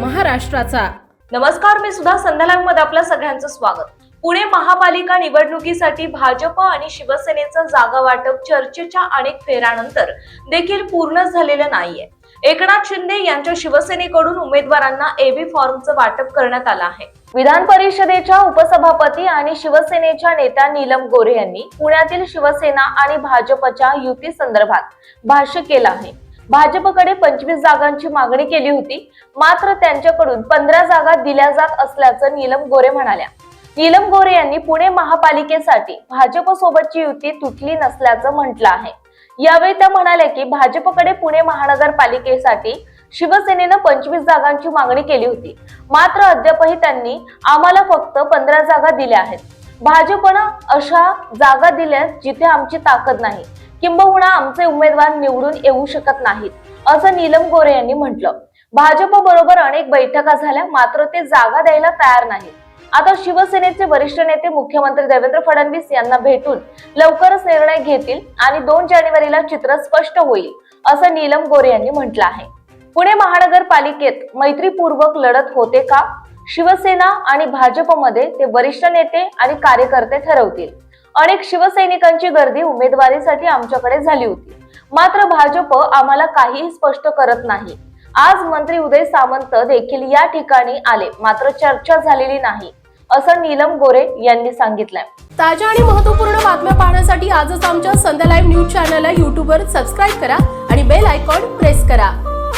महाराष्ट्राचा. नमस्कार मी सुद्धा संध्यालागमध्ये आपलं सगळ्यांचं स्वागत. पुणे महापालिका निवडणुकीसाठी भाजप आणि शिवसेनेचं जागा वाटप चर्चेच्या अनेक फेऱ्यानंतर देखील पूर्ण झालेलं नाहीये. एकनाथ शिंदे यांच्या शिवसेनेकडून उमेदवारांना एबी फॉर्मचं वाटप करण्यात आलं आहे. विधान परिषदेच्या उपसभापती आणि शिवसेनेच्या नेत्या नीलम गोरे यांनी पुण्यातील शिवसेना आणि भाजपच्या युती संदर्भात भाष्य केलं आहे. भाजपकडे पंचवीस जागांची मागणी केली होती. मात्र त्यांच्याकडून पंधरा जागा दिल्या जात असल्याचं नीलम गोरे म्हणाल्या. नीलम गोरे यांनी पुणे महापालिकेसाठी भाजप सोबतची युती तुटली नसल्याचं म्हटलं आहे. यावेळी त्या म्हणाल्या की भाजपकडे पुणे महानगरपालिकेसाठी शिवसेनेनं पंचवीस जागांची मागणी केली होती. मात्र अद्यापही त्यांनी आम्हाला फक्त पंधरा जागा दिल्या आहेत. भाजपनं अशा जागा दिल्या जिथे आमची ताकद नाही. किंबहुना आमचे उमेदवार निवडून येऊ शकत नाहीत असं नीलम गोरे यांनी म्हटलं. भाजप बरोबर अनेक बैठका झाल्या मात्र ते जागा द्यायला तयार नाहीत. आता शिवसेनेचे वरिष्ठ नेते मुख्यमंत्री देवेंद्र फडणवीस यांना भेटून लवकरच निर्णय घेतील आणि दोन जानेवारीला चित्र स्पष्ट होईल असं नीलम गोरे यांनी म्हटलं आहे. पुणे महानगरपालिकेत मैत्रीपूर्वक लढत होते का? शिवसेना आणि भाजपमध्ये ते वरिष्ठ नेते आणि कार्यकर्ते ठरवतील. अनेक शिवसैनिकांची गर्दी उमेदवारीसाठी आमच्याकडे झाली होती. मात्र भाजप आम्हाला काहीही स्पष्ट करत नाही. आज मंत्री उदय सामंत देखील या ठिकाणी आले मात्र चर्चा झालेली नाही असं नीलम गोरे यांनी सांगितलंय. ताज्या आणि महत्त्वपूर्ण बातम्या पाहण्यासाठी आजच आमच्या संध्या लाईव्ह न्यूज चॅनलला यूट्यूबवर सबस्क्राईब करा आणि बेल आयकॉन प्रेस करा.